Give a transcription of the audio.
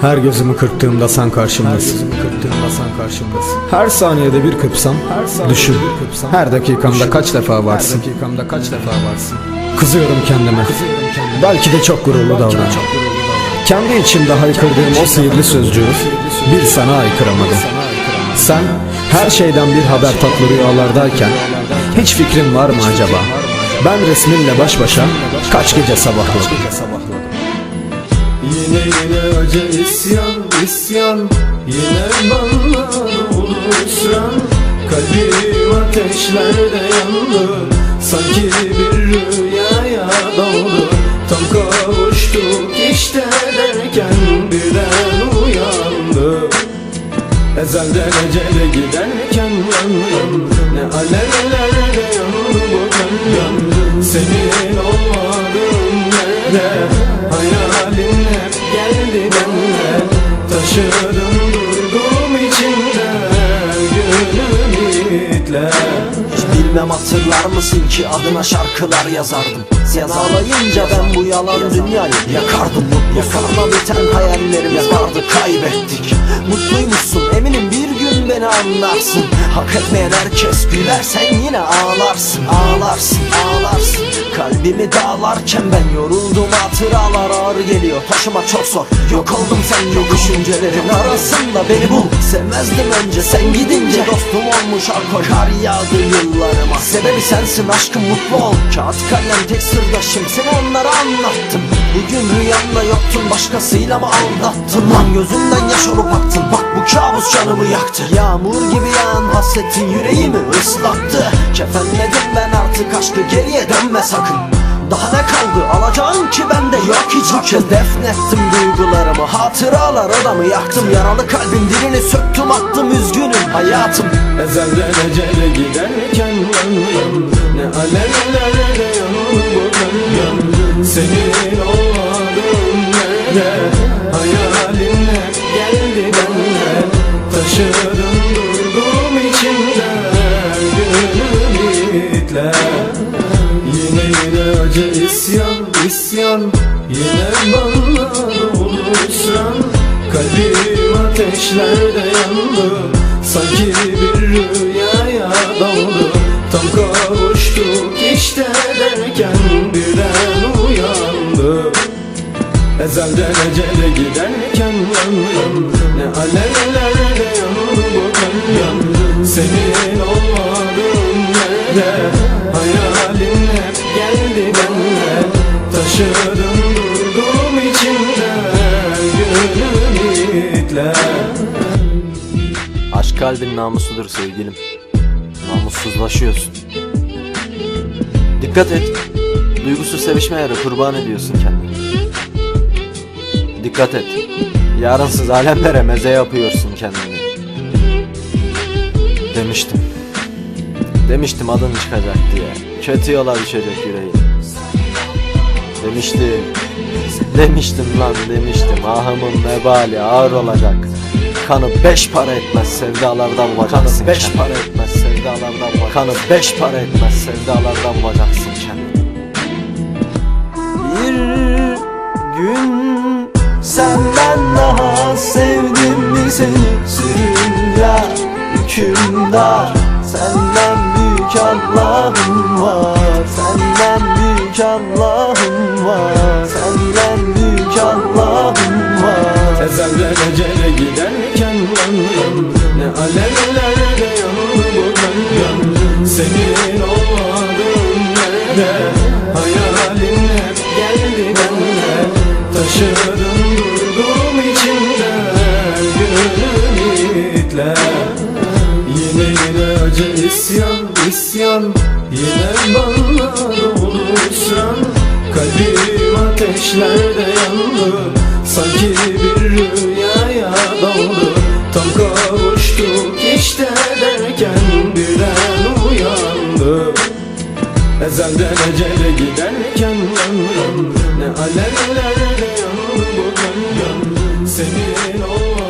Her gözümü kırptığımda sen karşımdasın. Her kırptığımda sen karşımdasın. Her saniyede bir kıpsam, düşün. Her dakikamda kaç defa varsın. Her dakikamda kaç defa varsın. Kızıyorum kendime. Belki de çok gururlu davranıyorum. Kendi içimde haykırdığım o sihirli sözcüğü bir sana haykıramadım. Sen her şeyden bir haber tatlı rüyalardayken hiç fikrin var mı acaba? Ben resminle baş başa kaç gece sabahladım. Yine yine acı isyan isyan. Yine bana doğru hüsran Kalbim ateşlerde yandı. Sanki bir rüyaya daldı. Tam kavuştuk işte derken birden uyandı. Ezelden ecele giderken yandım Ne alevlerde yandı bu gönlüm Senin olmadığın Taşıdım durdum içimde Gönül ümitler Bilmem hatırlar mısın ki adına şarkılar yazardım. Sen ağlayınca ben bu yalan dünyayı yakardım Yakarma biten hayallerimiz vardı kaybettik. Mutluymuşsun eminim bir gün beni anlarsın. Hak etmeyen herkes güler sen yine ağlarsın. Ağlarsın ağlarsın. Kalbimi dağlarken ben yoruldum hatıralar ağır geliyor. Taşıma çok zor. Yok oldum sen yok Düşüncelerin arasında. Beni bul. Sevmezdim önce sen gidince. Dostum olmuş alkol. Kar yağdı yıllarıma. Sebebi sensin aşkım mutlu ol. Kağıt kalem tek sırdaşım. Seni onlara anlattım Bugün rüyamda yoktun başkasıyla mı aldattın? Lan gözümden yaş olup aktın. Bak bu kabus canımı yaktı. Yağmur gibi yağan hasretin yüreğimi ıslattı. Kefenledim ben artık aşkı geriye dönme sakın. Daha ne kaldı? Alacağın ki bende yok hiç kez defnettim duygularımı Hatıralar odamı yaktım? Yaralı kalbin dilini söktüm attım üzgünüm hayatım. Ezelden ecele giderken yandım Ne alevlerde yandı bu Ümitler Yine yine acı isyan isyan. Yine doğru hüsran Kalbim ateşlerde yandı. Sanki bir rüyaya daldı. Tam kavuştuk işte derken birden uyandı. Ezelden ecele giderken yandım Ne alevlerde Taşıdım durdum içimde Gönül ümitler Aşk kalbin namusudur sevgilim. Namussuzlaşıyorsun. Dikkat et. Duygusuz sevişme yarı kurban ediyorsun kendini Dikkat et. Yarınsız alemlere meze yapıyorsun kendini Demiştim. Demiştim adın çıkacak diye. Kötü yola düşecek yüreğim Demiştim Demiştim lan demiştim. Ahımın vebali ağır olacak. Kanı beş para etmez sevdalardan bulacaksın Kanı beş para etmez sevdalardan bulacaksın Kanı beş para etmez sevdalardan bulacaksın kendini. Bir gün senden daha sevdim mi seni? Sürünger, hükümdar. Senden büyük Allah'ım var. Senden büyük Allah'ım var. Senden büyük Allah'ım var. Ezelden ecele giderken yandım Ne alevlerde yandı bu gönlüm Senin olmadığın yerde Hayalin hep geldi benimle Taşıdım durdum içimde Gönül ümitler Yine yine acı isyan isyan. Yine bana doğru hüsran Kalbim ateşlerde yandı. Sanki bir rüyaya daldı. Tam kavuştuk işte derken birden uyandı. Ezelden ecele giderken yandım Ne alevlerde yandı bu gönlüm Senin olmadığın